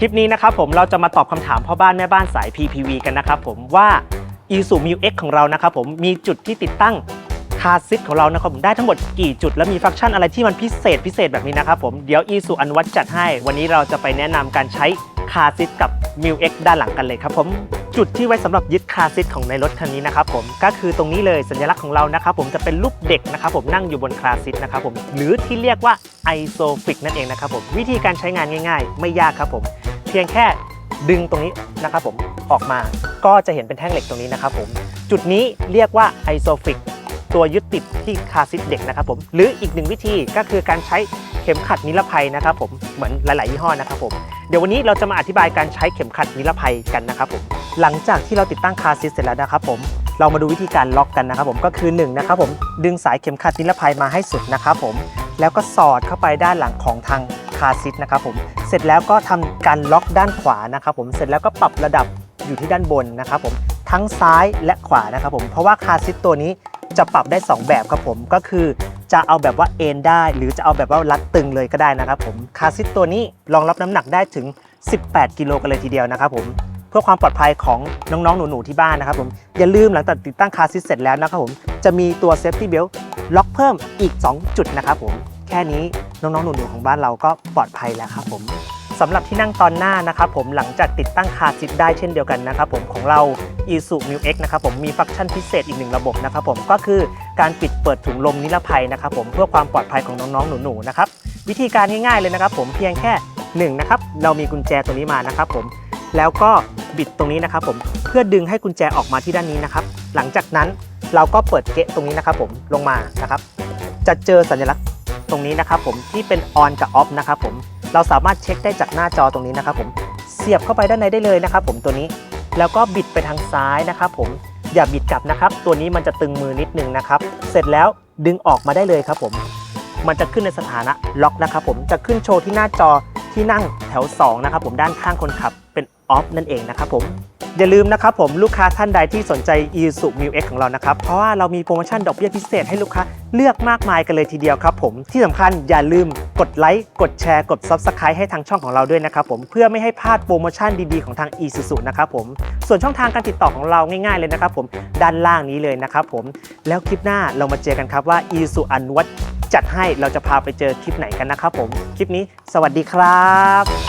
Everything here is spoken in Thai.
คลิปนี้นะครับผมเราจะมาตอบคำถามพ่อบ้านแม่บ้านสาย PPV กันนะครับผมว่า i s u m i X ของเรานะครับผมมีจุดที่ติดตั้งคาซิทของเรานะครับผมได้ทั้งหมดกี่จุด และมีฟังก์ชันอะไรที่มันพิเศษพิเศษแบบนี้นะครับผมเดี๋ยว i s u อนุวัตจัดให้ วันนี้เราจะไปแนะนำการใช้คาซิทกับ m i X ด้านหลังกันเลยครับผมจุดที่ไว้สำหรับยึดคาซิทของในรถคันนี้นะครับผมก็คือตรงนี้เลยสัญลักษณ์ของเรานะครับผมจะเป็นรูปเด็กนะครับผมนั่งอยู่บนคาซิทนะครับผมหรือที่เรียกว่า isofix นั่นเองนะครับผมวิธีการใช้งานง่าย ๆ ไม่ยากครับผม เพียงแค่ดึงตรงนี้นะครับผมออกมาก็จะเห็นเป็นแท่งเหล็กตรงนี้นะครับผม จุดนี้เรียกว่า isofix ตัวยึดติดที่คาซิทเด็กนะครับผมหรืออีกหนึ่งวิธีก็คือการใช้เข็มขัดนิรภัยนะครับผมเหมือนหลาย ๆ ยี่ห้อนะครับผมเดี๋ยววันนี้เราจะมาอธิบายการใช้เข็มขัดนิรภัยกันนะครับผมหลังจากที่เราติดตั้งคาซิทเสร็จแล้วนะครับผมเรามาดูวิธีการล็อกกันนะครับผมก็คือหนึ่งนะครับผมดึงสายเข็มขัดนิรภัยมาให้สุดนะครับผมแล้วก็สอดเข้าไปด้านหลังของทาง คาซิทนะครับผมเสร็จแล้วก็ทำการล็อกด้านขวานะครับผมเสร็จแล้วก็ปรับระดับอยู่ที่ด้านบนนะครับผมทั้งซ้ายและขวานะครับผมเพราะว่าคาซิทตัวนี้จะปรับได้ 2 แบบครับผมก็คือจะเอาแบบว่าเอนได้ หรือจะเอาแบบว่ารัดตึงเลยก็ได้นะครับผมคาซิทตัวนี้รองรับน้ำหนักได้ถึง 18 กิโลกันเลยทีเดียวนะครับผมเพื่อความปลอดภัยของน้องๆ หนูๆที่บ้านนะครับผมอย่าลืมหลังจากติดตั้งคาซิทเสร็จแล้วนะครับผมจะมีตัวเซฟตี้เบลล็อกเพิ่มอีก 2 จุดนะครับผม แค่นี้น้องๆหนูๆของบ้านเราก็ปลอดภัยแล้วครับผมสำหรับที่นั่งตอนหน้านะครับผมหลังจากติดตั้งคาซิทได้เช่นเดียวกันนะครับผมของเรา i s u m u X นะครับผมมีฟังก์ชันพิเศษอีกหนึ่งระบบนะครับผมก็คือการปิดเปิดถุงลมนิรภัยนะครับผมเพื่อความปลอดภัยของน้องๆหนูๆนะครับวิธีการง่ายๆเลยนะครับผมเพียงแค่หนึ่งนะครับเรามีกุญแจตัวนี้มานะครับผมแล้วก็บิดตรงนี้นะครับผมเพื่อดึงให้กุญแจออกมาที่ด้านนี้นะครับ หลังจากนั้นเราก็เปิดเกะตรงนี้นะครับผมลงมานะครับ จะเจอสัญลักษณ์ ตรงนี้นะครับผมที่เป็น on กับ off นะครับผมเราสามารถเช็คได้จากหน้าจอตรงนี้นะครับผมเสียบเข้าไปด้านในได้เลยนะครับผมตัวนี้แล้วก็บิดไปทางซ้ายนะครับผมอย่าบิดกลับนะครับ ตัวนี้มันจะตึงมือนิดนึงนะครับ เสร็จแล้วดึงออกมาได้เลยครับผม มันจะขึ้นในสถานะล็อกนะครับผมจะขึ้นโชว์ที่หน้าจอที่นั่งแถว2นะครับผมด้านข้างคนขับเป็นออฟนั่นเองนะครับผม อย่าลืมนะครับผมลูกค้าท่านใดที่สนใจ i s u m u X ของเรานะครับ เพราะว่าเรามีโปรโมชั่นดอกเบี้ยพิเศษให้ลูกค้าเลือกมากมายกันเลยทีเดียวครับผมที่สำคัญอย่าลืมกดไลค์กดแชร์กด Subscribe ให้ทางช่องของเราด้วยนะครับผมเพื่อไม่ให้พลาดโปรโมชั่นดีๆของทาง i s u z u นะครับผมส่วนช่องทางการติดต่อของเราง่ายๆเลยนะครับผมด้านล่างนี้เลยนะครับผมแล้วคลิปหน้าเรามาเจอกันครับว่า i s u อนุวัตจัดให้เราจะพาไปเจอคลิปไหนกันนะครับผมคลิปนี้ สวัสดีครับ